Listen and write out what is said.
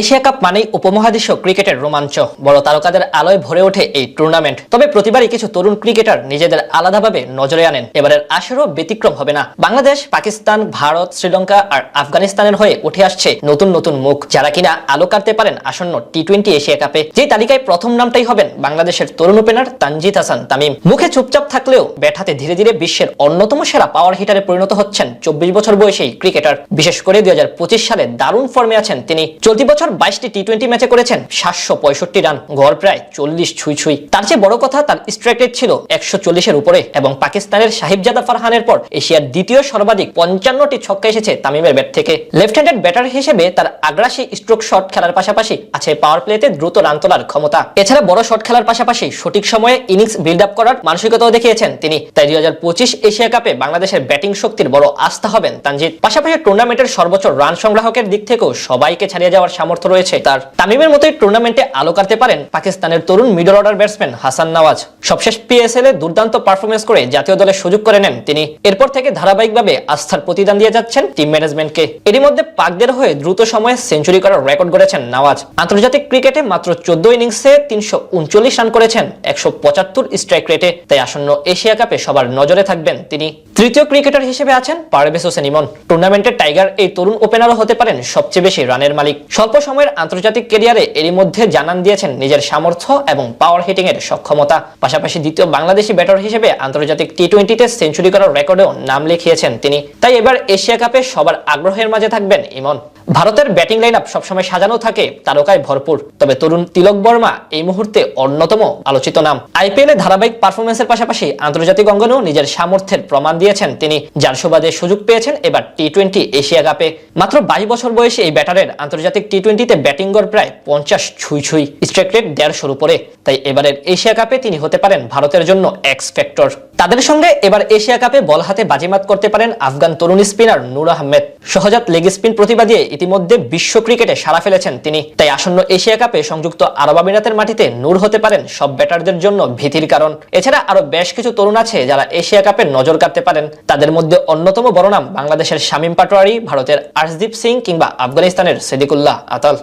Asia cup মানেই উপমহাদেশীয় ক্রিকেটের রোমাঞ্চ। বড় তারকাদের আলোয় ভরে ওঠে এই টুর্নামেন্ট তবে প্রতিবারই কিছু তরুণ ক্রিকেটার নিজেদের আলাদাভাবে নজরে আনেন। এবারের আসরও ব্যতিক্রম হবে না। বাংলাদেশ, পাকিস্তান, ভারত, শ্রীলঙ্কা আর আফগানিস্তানের হয়ে উঠে আসছে নতুন নতুন মুখ। যারা কিনা আলো কাটতে পারেন আসন্ন টি টোয়েন্টি এশিয়া কাপে, যে তালিকায় প্রথম নামটাই হবেন বাংলাদেশের তরুণ ওপেনার তানজিদ হাসান তামিম। মুখে চুপচাপ থাকলেও ব্যাটাতে ধীরে ধীরে বিশ্বের অন্যতম সেরা পাওয়ার হিটারে পরিণত হচ্ছেন চব্বিশ বছর বয়সী এই ক্রিকেটার বিশেষ করে দুই হাজার পঁচিশ সালে দারুণ ফর্মে আছেন তিনি। চলতি বছর বাইশটি টি টোয়েন্টি ম্যাচে করেছেন। সাতশো পঁয়ষট্টি রান গড় প্রায় চল্লিশ ছুঁই ছুঁই। তার চেয়ে বড় কথা তার স্ট্রাইক রেট ছিল একশো চল্লিশের উপরে এবং পাকিস্তানের সাহিবজাদা ফারহানের পর এশিয়ার দ্বিতীয় সর্বাধিক পঞ্চান্নটি ছক্কা এসেছে তামিমের ব্যাট থেকে। লেফট হ্যান্ডেড ব্যাটার হিসেবে তার আগ্রাসী স্ট্রোক শট খেলার পাশাপাশি আছে পাওয়ার প্লেতে দ্রুত রান তোলার ক্ষমতা। এছাড়া বড় শট খেলার পাশাপাশি সঠিক সময়ে ইনিংস বিল্ড আপ করার মানসিকতাও দেখিয়েছেন তিনি। তাই দুই হাজার পঁচিশ এশিয়া কাপে বাংলাদেশের ব্যাটিং শক্তির বড় আস্থা হবেন তানজিদ। পাশাপাশি টুর্নামেন্টের সর্বোচ্চ রান সংগ্রাহকের দিক থেকেও সবাইকে ছাড়িয়ে যাওয়ার সামর্থ্য রয়েছে। তার তামিমের মতোই টুর্নামেন্টে আলো কাটতে পারেন পাকিস্তানের তরুণ middle order batsman Hasan Nawaz. সবশেষ পিএসএল এ দুর্দান্ত পারফরমেন্স করে জাতীয় দলে সুযোগ করে নেন তিনি। এরপর থেকে ধারাবাহিকভাবে আস্থার প্রতিদান দিয়ে যাচ্ছেন টিম ম্যানেজমেন্টকে এরই মধ্যে পাকদের হয়ে দ্রুত সময়ে সেঞ্চুরি করার রেকর্ড গড়েছেন নওয়াজ। আন্তর্জাতিক ক্রিকেটে মাত্র চোদ্দ ইনিংসে তিনশো উনচল্লিশ রান করেছেন, একশো পঁচাত্তর স্ট্রাইক রেটে তাই আসন্ন এশিয়া কাপে সবার নজরে থাকবেন তিনি। তৃতীয় ক্রিকেটার হিসেবে আছেন পারভেজ হোসেন ইমন। টুর্নামেন্টের টাইগার এই তরুণ ওপেনারও হতে পারেন সবচেয়ে বেশি রানের মালিক। স্বল্প সময়ের আন্তর্জাতিক ক্যারিয়ারে এরই মধ্যে জানান দিয়েছেন নিজের সামর্থ্য এবং পাওয়ার হিটিং এর সক্ষমতা। পাশাপাশি দ্বিতীয় বাংলাদেশি ব্যাটার হিসেবে আন্তর্জাতিক টি টোয়েন্টিতে সেঞ্চুরি করার রেকর্ডেও নাম লিখিয়েছেন তিনি। তাই এবার এশিয়া কাপে সবার আগ্রহের মাঝে থাকবেন ইমন। ভারতের ব্যাটিং লাইন আপ সবসময় সাজানো থাকে, তারকায় ভরপুর। তবে তরুণ তিলক বর্মা এই মুহূর্তে অন্যতম আলোচিত নাম। আইপিএল ধারাবাহিক পারফরমেন্সের পাশাপাশি আন্তর্জাতিক অঙ্গনেও নিজের সামর্থ্যের প্রমাণ দিয়েছেন তিনি। যার সুবাদে সুযোগ পেয়েছেন এবার টি টোয়েন্টি এশিয়া কাপে। মাত্র বাইশ বছর বয়সী এই ব্যাটারের আন্তর্জাতিক টি টোয়েন্টিতে ব্যাটিং গড় প্রায় পঞ্চাশ ছুঁই ছুঁই। স্ট্রাইক রেট দেড়শোর উপরে। তাই এবারের এশিয়া কাপে তিনি হতে পারেন ভারতের জন্য এক্স ফ্যাক্টর তাদের সঙ্গে এবার এশিয়া কাপে বল হাতে বাজিমাত করতে পারেন আফগান তরুণ স্পিনার নূর আহমেদ। সহজাত লেগ স্পিন প্রতিভা দিয়ে ইতিমধ্যে বিশ্ব ক্রিকেটে সাড়া ফেলেছেন তিনি। তাই আসন্ন এশিয়া কাপে সংযুক্ত আরব আমিরাতের মাটিতে নূর হতে পারেন সব ব্যাটারদের জন্য ভীতির কারণ। এছাড়া আরও বেশ কিছু তরুণ আছে যারা এশিয়া কাপে নজর কাটতে পারেন। তাদের মধ্যে অন্যতম বড় নাম বাংলাদেশের শামীম পাটোয়ারি, ভারতের আর্শদীপ সিং কিংবা আফগানিস্তানের সেদিকুল্লাহ আতাল।